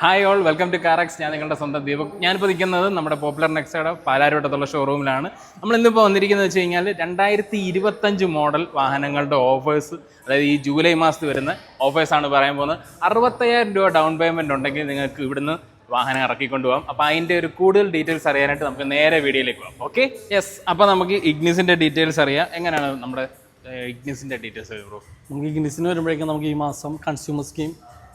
Hi all welcome to Carax ഞാൻ നിങ്ങളുടെ സ്വന്തം ദീപക്. ഞാനിപ്പോൾ നിൽക്കുന്നത് നമ്മുടെ പോപ്പുലർ നെക്സയുടെ പാലാരോട്ടത്തുള്ള ഷോറൂമിലാണ് നമ്മൾ ഇന്നിപ്പോൾ വന്നിരിക്കുന്നത് വെച്ച് കഴിഞ്ഞാൽ രണ്ടായിരത്തി ഇരുപത്തഞ്ച് മോഡൽ വാഹനങ്ങളുടെ ഓഫേഴ്സ് അതായത് ഈ ജൂലൈ മാസത്തിൽ വരുന്ന ഓഫേഴ്സാണ് പറയാൻ പോകുന്നത്. അറുപത്തയ്യായിരം രൂപ ഡൗൺ പേയ്മെന്റ് ഉണ്ടെങ്കിൽ നിങ്ങൾക്ക് ഇവിടുന്ന് വാഹനം ഇറക്കിക്കൊണ്ട് പോകാം. അപ്പോൾ അതിന്റെ ഒരു കൂടുതൽ ഡീറ്റെയിൽസ് അറിയാനായിട്ട് നമുക്ക് നേരെ വീഡിയോയിലേക്ക് പോകാം. ഓക്കെ യെസ് അപ്പോൾ നമുക്ക് ഇഗ്നിസിന്റെ ഡീറ്റെയിൽസ് അറിയാം. എങ്ങനെയാണ് നമ്മുടെ ഇഗ്നിസിന്റെ ഡീറ്റെയിൽസ് ബ്രോ നമുക്ക് ഇഗ്നിസിന് വരുമ്പോഴേക്കും നമുക്ക് ഈ മാസം consumer scheme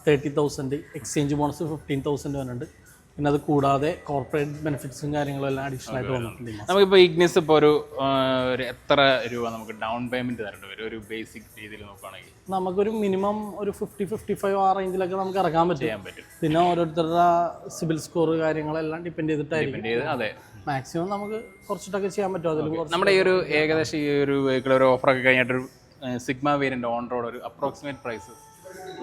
thirty thousand exchange bonus fifteen thousand വരുന്നുണ്ട്. പിന്നെ അത് കൂടാതെ കോർപ്പറേറ്റ് ബെനിഫിറ്റ്സും കാര്യങ്ങളും എല്ലാം അഡീഷണൽ ആയിട്ട് വന്നിട്ടുണ്ട് നമുക്കിപ്പോൾ ഇഗ്നിസ് ഇപ്പോൾ ഒരു എത്ര രൂപ നമുക്ക് ഡൗൺ പേയ്മെന്റ് തരേണ്ടി വരും? ഒരു ബേസിക് രീതിയിൽ നോക്കുകയാണെങ്കിൽ നമുക്കൊരു മിനിമം ഒരു ഫിഫ്റ്റി ഫിഫ്റ്റി ഫൈവ് ആ റേഞ്ചിലൊക്കെ നമുക്ക് ഇറക്കാൻ പറ്റും. പറ്റും. പിന്നെ ഓരോരുത്തരുടെ സിബിൽ സ്കോർ കാര്യങ്ങളെല്ലാം ഡിപ്പെൻഡ് ചെയ്തിട്ടായിരിക്കും. ചെയ്ത് അതെ. മാക്സിമം നമുക്ക് കുറച്ചിട്ടൊക്കെ ചെയ്യാൻ പറ്റും. അതിൽ നമ്മുടെ ഈ ഒരു ഏകദേശം ഈ ഒരു വെഹിക്കിൾ ഒരു ഓഫറൊക്കെ കഴിഞ്ഞിട്ടൊരു സിഗ്മ വേരിയന്റ് ഓൺ റോഡ് ഒരു അപ്രോക്സിമേറ്റ് പ്രൈസ്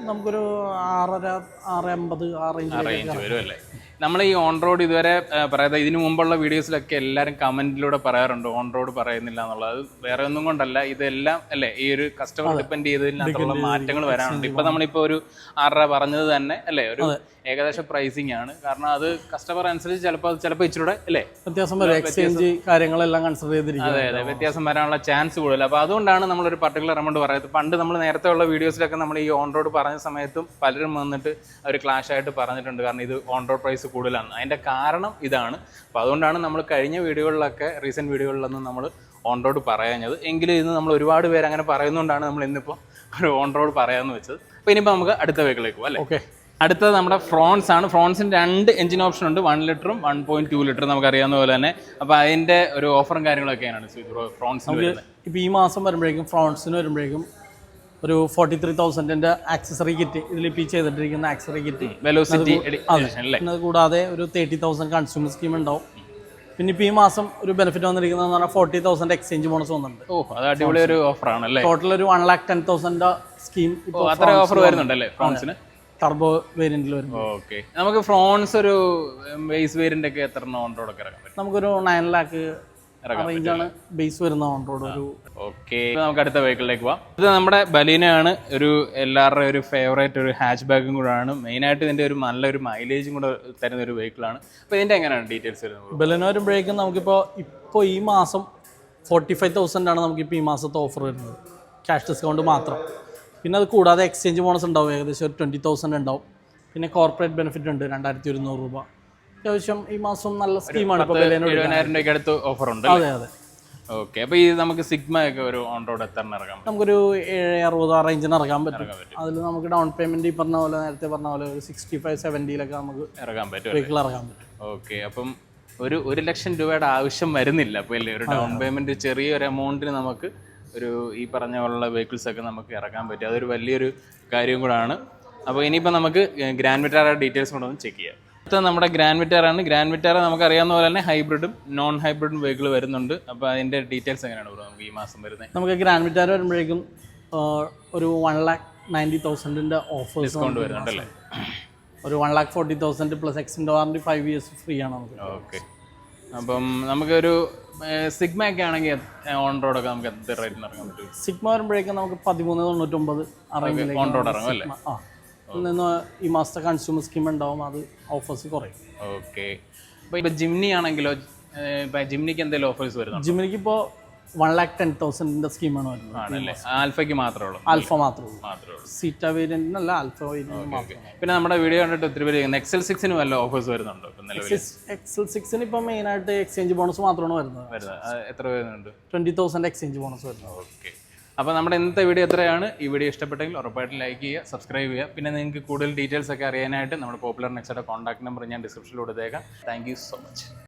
നമുക്കൊരു ആറര ആറ് അമ്പത് ആ റേഞ്ചിലേക്ക് റേഞ്ച് വരും അല്ലേ? നമ്മൾ ഈ ഓൺ റോഡ് ഇതുവരെ പറയാത്ത പറയാതെ ഇതിനു മുമ്പുള്ള വീഡിയോസിലൊക്കെ എല്ലാവരും കമന്റിലൂടെ പറയാറുണ്ട് ഓൺ റോഡ് പറയുന്നില്ല എന്നുള്ളത്. അത് വേറെ ഒന്നും കൊണ്ടല്ല. ഇതെല്ലാം അല്ലേ ഈ ഒരു കസ്റ്റമർ ഡിപ്പെൻഡ് ചെയ്തതിനകത്തുള്ള മാറ്റങ്ങൾ വരാനുണ്ട് ഇപ്പൊ നമ്മളിപ്പോ ഒരു ആറര പറഞ്ഞത് തന്നെ അല്ലേ ഒരു ഏകദേശം പ്രൈസിങ് ആണ്. കാരണം അത് കസ്റ്റമർ അനുസരിച്ച് ചിലപ്പോൾ ചിലപ്പോൾ ഇച്ചിരൂടെ അല്ലേ വ്യത്യാസം എക്സ്ചേഞ്ച് കാര്യങ്ങളെല്ലാം കൺസിഡർ ചെയ്തിരിക്കും. അതെ അതെ വ്യത്യാസം വരാനുള്ള ചാൻസ് കൂടുതൽ അപ്പോൾ അതുകൊണ്ടാണ് നമ്മൾ ഒരു പർട്ടിക്കുലർ എമൗണ്ട് പറയുന്നത്. പണ്ട് നമ്മൾ നേരത്തെ ഉള്ള വീഡിയോസിലൊക്കെ നമ്മൾ ഈ ഓൺ റോഡ് പറഞ്ഞ സമയത്തും പലരും വന്നിട്ട് ഒരു ക്ലാഷ് ആയിട്ട് പറഞ്ഞിട്ടുണ്ട്. കാരണം ഇത് ഓൺ റോഡ് പ്രൈസ് കൂടുതലാണ് അതിന്റെ കാരണം ഇതാണ്. അപ്പോൾ അതുകൊണ്ടാണ് നമ്മൾ കഴിഞ്ഞ വീഡിയോകളിലൊക്കെ റീസെന്റ് വീഡിയോകളിലൊന്നും നമ്മൾ ഓൺ റോഡ് പറയാഞ്ഞത്. എങ്കിലും ഇന്ന് നമ്മൾ ഒരുപാട് പേര് അങ്ങനെ പറയുന്നതുകൊണ്ടാണ് നമ്മൾ ഇന്നിപ്പോൾ ഒരു ഓൺ റോഡ് പറയാമെന്ന് വെച്ചത്. അപ്പോൾ ഇനിയിപ്പോൾ നമുക്ക് അടുത്ത വെഹിക്കിളിലേക്ക് പോകാം അല്ലേ? ഓക്കെ. അടുത്തത് നമ്മുടെ ഫ്രോൺസ് ആണ്. ഫ്രോൺസിന് രണ്ട് എഞ്ചിൻ ഓപ്ഷൻ ഉണ്ട്. വൺ ലിറ്ററും വൺ പോയിന്റ് ടു ലിറ്ററും നമുക്ക് അറിയാവുന്ന പോലെ തന്നെ. അപ്പോൾ അതിന്റെ ഒരു ഓഫറും കാര്യങ്ങളൊക്കെയാണ് ഫ്രോൺസിന് ഇപ്പോൾ ഈ മാസം വരുമ്പോഴേക്കും ഫ്രോൺസിന് വരുമ്പോഴേക്കും ഒരു ഫോർട്ടി ത്രീ തൗസൻഡിന്റെ ആക്സസറി കിറ്റ് ഇതിൽ ഇപ്പോൾ ഈ ചെയ്തിട്ടിരിക്കുന്ന ആക്സസറി കിറ്റ് വെലോസിറ്റി അത് കൂടാതെ ഒരു തേർട്ടി തൗസൻഡ് കൺസ്യൂമർ സ്കീം ഉണ്ടാവും. പിന്നെ ഇപ്പൊ ഈ മാസം ഒരു ബെനിഫിറ്റ് വന്നിരിക്കുന്നതെന്ന് പറഞ്ഞാൽ ഫോർട്ടി തൗസൻഡ് എക്സ്ചേഞ്ച് ബോണസ് വന്നിട്ടുണ്ട്. ഓ അത് അടിപൊളി ഒരു ടോട്ടൽ ഒരു one lakh ten thousand scheme അത്ര ഓഫർ വരുന്നുണ്ടല്ലേ ഫ്രോൺസിന് ടർബോ വേരിയന്റിൽ വരും ഓക്കെ. നമുക്ക് ഫ്രോൺസ് ഒരു ബേസ് വേരിയന്റ് ഒക്കെ എത്ര നമുക്കൊരു നയൻ ലാക്ക് റേഞ്ചാണ് ബേസ് വരുന്ന ഓൺ റോഡ് ഒരു ഓക്കെ നമുക്ക് അടുത്ത വെഹിക്കിളിലേക്ക് പോവാം. ഇത് നമ്മുടെ ബലീനയാണ്. ഒരു എല്ലാവരുടെ ഒരു ഫേവറേറ്റ് ഒരു ഹാച്ച് ബാഗും കൂടാണ് മെയിനായിട്ട് ഇതിന്റെ ഒരു നല്ലൊരു മൈലേജും കൂടെ തരുന്ന ഒരു വെഹിക്കിളാണ് അപ്പൊ ഇതിന്റെ എങ്ങനെയാണ് ഡീറ്റെയിൽസ് വരുന്നത്? ബലീന വരുമ്പോഴേക്കും നമുക്കിപ്പോൾ ഇപ്പോൾ ഈ മാസം ഫോർട്ടി ഫൈവ് തൗസൻഡ് ആണ് നമുക്കിപ്പോൾ ഈ മാസത്തെ ഓഫർ വരുന്നത്. ക്യാഷ് ഡിസ്കൗണ്ട് മാത്രം. പിന്നെ അത് കൂടാതെ എക്സ്ചേഞ്ച് ബോണസ് ഉണ്ടാവും. ഏകദേശം ഒരു ട്വന്റി തൗസൻഡ് ഉണ്ടാവും. പിന്നെ കോർപ്പറേറ്റ് ബെനിഫിറ്റ് ഉണ്ട് രണ്ടായിരത്തി ഒരുന്നൂറ് രൂപ. അത്യാവശ്യം ഈ മാസം നല്ല സ്കീമാണ് എഴുപതിനായിരം രൂപയ്ക്ക് അടുത്ത് ഓഫർ ഉണ്ട് അതെ അതെ. ഓക്കെ അപ്പോൾ ഈ നമുക്ക് സിഗ്മ ഒക്കെ ഒരു ഓൺ റോഡ് എത്ര ഇറങ്ങാം നമുക്കൊരു ഏഴ് അറുപത് ആ റേഞ്ചിന് ഇറങ്ങാൻ പറ്റും. അതിൽ നമുക്ക് ഡൗൺ പേയ്മെന്റ് ഈ പറഞ്ഞ പോലെ നേരത്തെ പറഞ്ഞ പോലെ ഒരു സിക്സ്റ്റി ഫൈവ് സെവന്റിയിലൊക്കെ നമുക്ക് ഇറങ്ങാൻ പറ്റും വെഹിക്കിൾ ഇറങ്ങാൻ പറ്റും. ഓക്കെ അപ്പം ഒരു ഒരു ലക്ഷം രൂപയുടെ ആവശ്യം വരുന്നില്ല. അപ്പോൾ അല്ലേ ഒരു ഡൗൺ പേയ്മെന്റ് ചെറിയൊരു എമൗണ്ടിന് നമുക്ക് ഒരു ഈ പറഞ്ഞ പോലുള്ള വെഹിക്കിൾസ് ഒക്കെ നമുക്ക് ഇറക്കാൻ പറ്റും. അതൊരു വലിയൊരു കാര്യം കൂടാണ്. അപ്പോൾ ഇനിയിപ്പോൾ നമുക്ക് ഗ്രാൻഡ് വിറ്റാറ ഡീറ്റെയിൽസ് കൂടെ ഒന്ന് ചെക്ക് ചെയ്യാം. അടുത്ത നമ്മുടെ ഗ്രാൻഡ് വിറ്റാറാണ് ഗ്രാൻഡ് വിറ്റാറ നമുക്ക് അറിയാവുന്ന പോലെ തന്നെ ഹൈബ്രിഡും നോൺ ഹൈബ്രിഡും വെഹിക്കിൾ വരുന്നുണ്ട്. അപ്പോൾ അതിന്റെ ഡീറ്റെയിൽസ് എങ്ങനെയാണ് ബ്രോ നമുക്ക് ഈ മാസം വരുന്നത് നമുക്ക് ഗ്രാൻഡ് വിറ്റാർ വരുമ്പോഴേക്കും ഒരു വൺ ലാക്ക് നയന്റി തൗസൻഡിന്റെ ഓഫർ ഡിസ്കൗണ്ട് വരുന്നുണ്ടല്ലേ? ഒരു one lakh forty thousand plus എക്സിന്റെ വാറണ്ടി ഫൈവ് ഇയേഴ്സ് ഫ്രീ ആണ് നമുക്ക്. ഓക്കെ അപ്പം നമുക്കൊരു സിഗ്മ ഒക്കെ ആണെങ്കിൽ ഓൺ റോഡ് ഒക്കെ നമുക്ക് എത്ര റേറ്റിന് ഇറങ്ങാൻ പറ്റും? സിഗ്മ വരുമ്പോഴേക്കും നമുക്ക് പതിമൂന്ന് തൊണ്ണൂറ്റൊമ്പത് ഓൺ റോഡ് ഇറങ്ങും അല്ലേ? ഈ മാസത്തെ കൺസ്യൂമർ സ്കീം ഉണ്ടാവും അത് ഓഫേഴ്സ് കുറയും. ഓക്കെ. അപ്പോൾ ഇപ്പോൾ ജിംനി ആണെങ്കിലോ ഇപ്പം ജിംനിക്ക് എന്തെങ്കിലും ഓഫേഴ്സ് വരുന്നു ജിംനിക്ക് ഇപ്പോൾ വൺ ലാക്ക് ടെൻ തൗസൻഡിന്റെ സ്കീമാണ് വരുന്നത്. ആണല്ലേ ആൽഫയ്ക്ക് മാത്രമേ ഉള്ളൂ. ആൽഫ മാത്രമേ ഉള്ളൂ. മാത്രമേ ഉള്ളൂ. സീറ്റ വേരിയന്റിനല്ല ആൽഫ പിന്നെ നമ്മുടെ വീഡിയോ കണ്ടിട്ട് ഒത്തിരി പേര് എക്സൽ സിക്സിന് വല്ല ഓഫേഴ്സ് വരുന്നുണ്ടോ എക്സൽ സിക്സിന് ഇപ്പം മെയിൻ ആയിട്ട് എക്സ്ചേഞ്ച് ബോണസ് മാത്രമാണ് വരുന്നത്. എത്ര വരുന്നുണ്ട് ട്വന്റി തൗസൻഡ് എക്സ്ചേഞ്ച് ബോണസ് വരുന്നത്. ഓക്കെ. അപ്പോൾ നമ്മുടെ ഇന്നത്തെ വീഡിയോ എത്രയാണ്? ഈ വീഡിയോ ഇഷ്ടപ്പെട്ടെങ്കിൽ ഉറപ്പായിട്ട് ലൈക്ക് ചെയ്യുക സബ്സ്ക്രൈബ് ചെയ്യുക. പിന്നെ നിങ്ങൾക്ക് കൂടുതൽ ഡീറ്റെയിൽസ് ഒക്കെ അറിയാനായിട്ട് നമ്മുടെ പോപ്പുലർ നെക്സയുടെ കോൺടാക്ട് നമ്പർ ഞാൻ ഡിസ്ക്രിപ്ഷനിൽ കൊടുത്തേക്കാം താങ്ക് സോ മച്ച്